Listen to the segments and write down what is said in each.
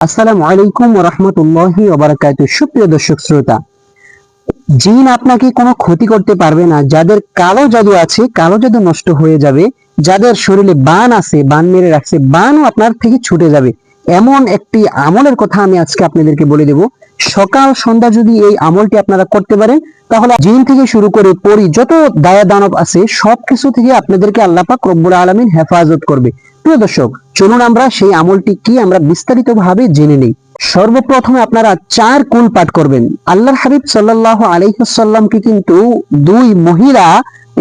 আসসালামু আলাইকুম রহমতুল্লাহি ওবারাকাত সুপ্রিয় দর্শক শ্রোতা, জিন আপনাকে কোনো ক্ষতি করতে পারবে না। যাদের কালো জাদু আছে, কালো জাদু নষ্ট হয়ে যাবে। যাদের শরীরে বান আছে, বান মেরে রাখছে, বানও আপনার থেকে ছুটে যাবে। এমন একটি আমলের কথা আমি আজকে আপনাদেরকে বলে দেব। সকাল, সন্ধ্যা যদি এই আমলটি আপনারা করতে পারেন, তাহলে জিন থেকে শুরু করে পরি, যত দায়া দানব আছে, সবকিছু থেকে আপনাদেরকে আল্লাহ পাক রব্বুল আলামিন হেফাজত করবে। প্রিয় দর্শক, চলুন আমরা সেই আমলটি কি আমরা বিস্তারিত ভাবে জেনে নেই। সর্বপ্রথমে আপনারা চার কুল পাঠ করবেন? আল্লাহর হাবিব সাল্লাহ আলাইসাল্লামকে কিন্তু দুই মহিলা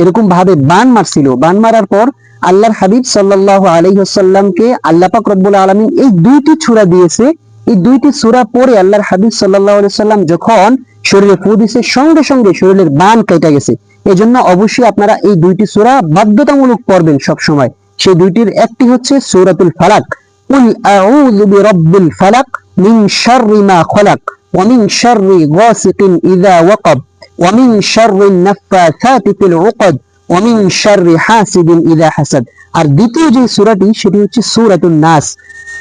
এরকম ভাবে বান মারছিল। বান মারার পর আল্লাহর হাবিব সাল্লাহ আলাইসাল্লামকে আল্লাহ পাক রব্বুল আলমিন এই দুইটি ছুরা দিয়েছে। এই দুইটি সুরা পরে আল্লাহর হাবিব সাল্লাহ সাল্লাম যখন শরীরে ফু দিছে, সঙ্গে সঙ্গে শরীরের বান কেটে গেছে। এজন্য অবশ্যই আপনারা এই দুইটি সুরা বাধ্যতামূলক পড়বেন সব সময় সেই দুইটির একটি হচ্ছে সূরাতুল ফালাক কুল আউযু বিরাব্বিল ফালাক মিন শাররি মা খলাক ওয়া মিন শাররি গাসিকিন ইযা ওয়াকাব ওয়া মিন শাররি নাফাসাতি ফিল উকদ ওয়া মিন শাররি হাসিদিন ইযা হাসাদ আর দ্বিতীয় যে সূরাটি সেটি হচ্ছে সূরাতুন নাস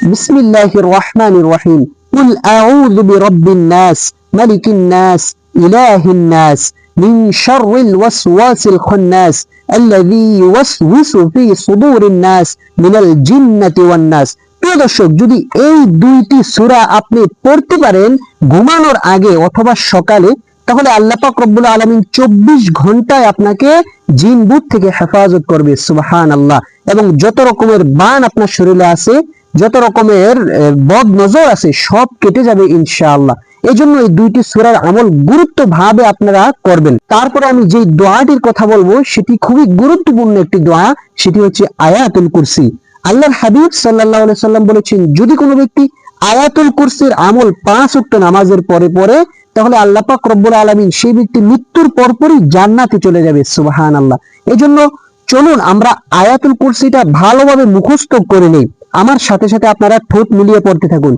বিসমিল্লাহির রহমানির রহিম কুল আউযু বিরাব্বিন নাস মালিকিন নাস ইলাহিন নাস من شر الوسواس الخناس الذي يوسوس في صدور الناس من الجنة والناس। প্রিয় দর্শক, যদি এই দুইটি সুরা আপনি পড়তে পারেন ঘুমানোর আগে অথবা সকালে, তাহলে আল্লাহ পাক রব্বুল আলামিন 24 ঘন্টায় আপনাকে জিন বুট থেকে হেফাজত করবে, সুবহানাল্লাহ। এবং যত রকমের বান আপনার শরীরে আছে, যত রকমের বদ নজর আছে, সব কেটে যাবে ইনশাআল্লাহ। এই জন্য এই দুইটি সুরার আমল গুরুত্ব ভাবে আপনারা করবেন। তারপরে আমি যে দোয়াটির কথা বলব, সেটি খুবই গুরুত্বপূর্ণ একটি দোয়া, সেটি হচ্ছে আয়াতুল কুরসি। আল্লাহর হাবিব সাল্লাহ সাল্লাম বলেছেন, যদি কোনো ব্যক্তি আয়াতুল কুরসির আমল পাঁচ উক্ত নামাজের পরে পরে তাহলে আল্লাহ পাক রব্বুল আলমিন সেই ব্যক্তি মৃত্যুর পরপরই জান্নাতে চলে যাবে সুবাহান আল্লাহ এই জন্য চলুন আমরা আয়াতুল কুরসিটা ভালোভাবে মুখস্থ করে নেই। আমার সাথে সাথে আপনারা ঠোঁট মিলিয়ে পড়তে থাকুন।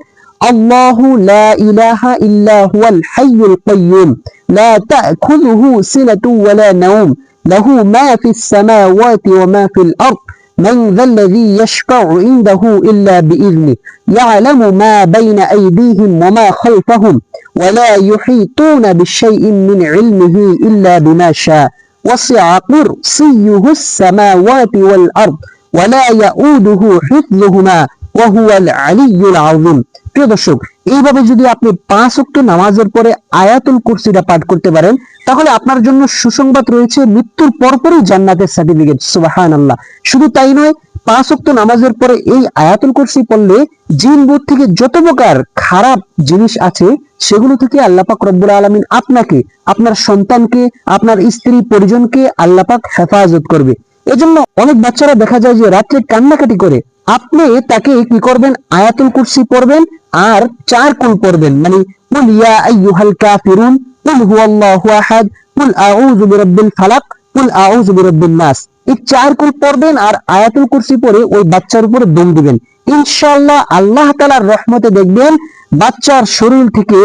الله لا إله إلا هو الحي القيوم. لا تأخذه سنة ولا نوم. له ما في السماوات وما في الأرض. من ذا الذي يشفع عنده إلا بإذنه. يعلم ما بين أيديهم وما خلفهم. ولا يحيطون بشيء من علمه إلا بما شاء. وسع كرسيه السماوات والأرض. ولا يؤوده حفظهما. ওয়াহুয়াল আলিউল আউলিম প্রিয় দর্শক, এইভাবে যদি আপনি পাঁচ অক্ট নামাজের পরে আয়াতুল কুরসিটা পাঠ করতে পারেন, তাহলে আপনার জন্য সুসংবাদ রয়েছে মৃত্যুর পরপরই জান্নাতের সার্টিফিকেট সুবাহান আল্লাহ শুধু তাই নয়, পাঁচ অক্ট নামাজের পরে এই আয়াতুল কুরসি পড়লে জিন বোধ থেকে যত প্রকার খারাপ জিনিস আছে, সেগুলো থেকে আল্লাপাক রব্বুল আলমিন আপনাকে, আপনার সন্তানকে, আপনার স্ত্রী, পরিজনকে আল্লাপাক হেফাজত করবে। এজন্য অনেক বাচ্চারা দেখা যায় যে রাত্রে কান্নাকাটি করে। আপনি তাকে কি করবেন? আয়াতুল কুরসি পড়বেন আর চার কুল পড়বেন। মানে কুল ইয়া আইয়ুহাল কাফিরুন, কুল হুয়াল্লাহু আহাদ, কুল আউযু বিরাব্বিল ফালাক, কুল আউযু বিরাব্বিন নাস। এই চার কুল পড়বেন আর আয়াতুল কুরসি পড়ে ওই বাচ্চার উপরে দম দিবেন। ইনশাআল্লাহ আল্লাহ তাআলার রহমতে দেখবেন বাচ্চার শরীর থেকে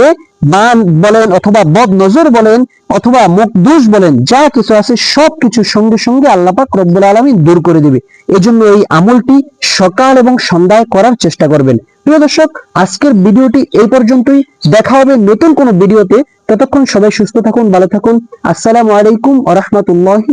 বান বলেন অথবা বদ নজর বলেন অথবা মুখ দোষ বলেন, যা কিছু আছে সব কিছু সঙ্গে সঙ্গে আল্লাহ পাক রব্বুল আলামিন দূর করে দিবে। এজন্য এই আমলটি সকাল এবং সন্ধ্যায় করার চেষ্টা করবেন। প্রিয় দর্শক, আজকের ভিডিওটি এই পর্যন্তই। দেখা হবে নতুন কোনো ভিডিওতে। ততক্ষণ সবাই সুস্থ থাকুন, ভালো থাকুন। আসসালামু আলাইকুম ওয়া রাহমাতুল্লাহি